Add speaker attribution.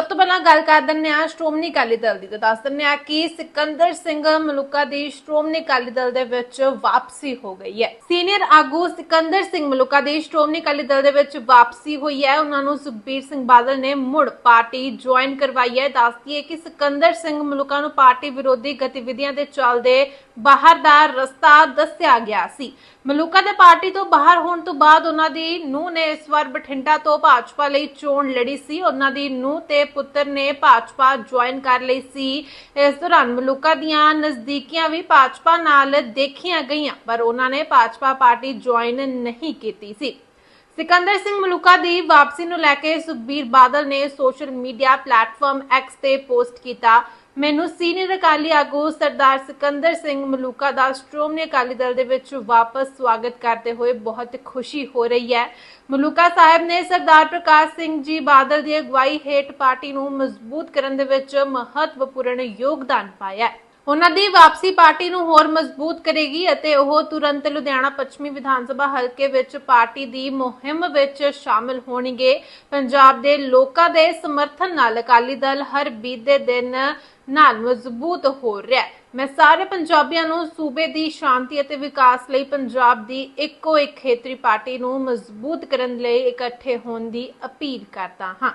Speaker 1: ਸਭ ਤੋਂ ਪਹਿਲਾਂ ਗੱਲ ਕਰ ਦਿੰਦੇ ਆ ਸ਼੍ਰੋਮਣੀ ਅਕਾਲੀ ਦਲ ਦੀ ਤਾਂ ਦੱਸ ਦਿੰਦੇ ਹਾਂ ਕਿ ਸਿਕੰਦਰ ਸਿੰਘ ਮਲੂਕਾ ਦੀ ਸ਼੍ਰੋਮਣੀ ਅਕਾਲੀ ਦਲ ਦੇ ਵਿੱਚ ਵਾਪਸੀ ਹੋ ਗਈ ਹੈ। ਸੀਨੀਅਰ ਆਗੂ ਸਿਕੰਦਰ ਸਿੰਘ ਮਲੂਕਾ ਦੀ ਸ਼੍ਰੋਮਣੀ ਅਕਾਲੀ ਦਲ ਦੇ ਵਿੱਚ ਵਾਪਸੀ ਹੋਈ ਹੈ। ਉਹਨਾਂ ਨੂੰ ਸੁਖਬੀਰ ਸਿੰਘ ਬਾਦਲ ਨੇ ਮੁੜ ਪਾਰਟੀ ਜੁਆਇਨ ਕਰਵਾਈ ਹੈ। ਦੱਸਦੀ ਹੈ ਕਿ ਸਿਕੰਦਰ ਸਿੰਘ ਮਲੂਕਾ ਨੂੰ ਪਾਰਟੀ ਵਿਰੋਧੀ ਗਤੀਵਿਧੀਆਂ ਦੇ ਚੱਲਦੇ ਬਾਹਰ ਦਾ ਰਸਤਾ ਦੱਸਿਆ ਗਿਆ ਸੀ। ਮਲੂਕਾ ਦੇ ਪਾਰਟੀ ਤੋਂ ਬਾਹਰ ਹੋਣ ਤੋਂ ਬਾਅਦ ਉਹਨਾਂ ਦੀ ਨੂੰ ਨੇ ਇਸ ਵਾਰ ਬਠਿੰਡਾ ਤੋਂ ਭਾਜਪਾ ਲਈ ਚੋਣ ਲੜੀ ਸੀ। ਉਹਨਾਂ ਦੀ ਨੂੰ ਤੇ ਪੁੱਤਰ ਨੇ ਭਾਜਪਾ ਜੁਆਇਨ ਕਰ ਲਈ ਸੀ। ਇਸ ਦੌਰਾਨ ਮਲੂਕਾ ਦੀਆਂ ਨਜ਼ਦੀਕੀਆਂ ਵੀ ਭਾਜਪਾ ਨਾਲ ਦੇਖੀਆਂ ਗਈਆਂ, ਪਰ ਉਹਨਾਂ ਨੇ ਭਾਜਪਾ ਪਾਰਟੀ ਜੁਆਇਨ ਨਹੀਂ ਕੀਤੀ ਸੀ। ਸਿਕੰਦਰ ਸਿੰਘ ਮਲੂਕਾ ਦੀ ਵਾਪਸੀ ਨੂੰ ਲੈ ਕੇ ਸੁਖਬੀਰ ਬਾਦਲ ਨੇ ਸੋਸ਼ਲ ਮੀਡੀਆ ਪਲੇਟਫਾਰਮ ਐਕਸ ਤੇ ਪੋਸਟ ਕੀਤਾ। ਮੈਨੂੰ ਸੀਨੀਅਰ ਅਕਾਲੀ ਆਗੂ ਸਰਦਾਰ ਸਿਕੰਦਰ ਸਿੰਘ ਮਲੂਕਾ ਦਾ ਸ਼੍ਰੋਮਣੀ ਅਕਾਲੀ ਦਲ ਦੇ ਵਿੱਚ ਵਾਪਸ ਸਵਾਗਤ ਕਰਦੇ ਹੋਏ ਬਹੁਤ ਖੁਸ਼ੀ ਹੋ ਰਹੀ ਹੈ। ਮਲੂਕਾ ਸਾਹਿਬ ਨੇ ਸਰਦਾਰ ਪ੍ਰਕਾਸ਼ ਸਿੰਘ ਜੀ ਬਾਦਲ ਦੀ ਅਗਵਾਈ ਹੇਠ ਪਾਰਟੀ ਨੂੰ ਮਜ਼ਬੂਤ ਕਰਨ ਦੇ ਵਿੱਚ ਮਹੱਤਵਪੂਰਨ ਯੋਗਦਾਨ ਪਾਇਆ ਹੈ। ਉਹਨਾਂ ਦੀ ਵਾਪਸੀ ਪਾਰਟੀ ਨੂੰ ਹੋਰ ਮਜ਼ਬੂਤ ਕਰੇਗੀ ਅਤੇ ਉਹ ਤੁਰੰਤ ਲੁਧਿਆਣਾ ਪੱਛਮੀ ਵਿਧਾਨ ਸਭਾ ਹਲਕੇ ਵਿੱਚ ਪਾਰਟੀ ਦੀ ਮੁਹਿੰਮ ਵਿੱਚ ਸ਼ਾਮਲ ਹੋਣਗੇ। ਪੰਜਾਬ ਦੇ ਲੋਕਾਂ ਦੇ ਸਮਰਥਨ ਨਾਲ ਅਕਾਲੀ ਦਲ ਹਰ ਬੀਤੇ ਦਿਨ ਨਾਲ ਮਜ਼ਬੂਤ ਹੋ ਰਿਹਾ ਹੈ। ਮੈਂ ਸਾਰੇ ਪੰਜਾਬੀਆਂ ਨੂੰ ਸੂਬੇ ਦੀ ਸ਼ਾਂਤੀ ਅਤੇ ਵਿਕਾਸ ਲਈ ਪੰਜਾਬ ਦੀ ਇੱਕੋ ਇੱਕ ਖੇਤਰੀ ਪਾਰਟੀ ਨੂੰ ਮਜ਼ਬੂਤ ਕਰਨ ਲਈ ਇਕੱਠੇ ਹੋਣ ਦੀ ਅਪੀਲ ਕਰਦਾ ਹਾਂ।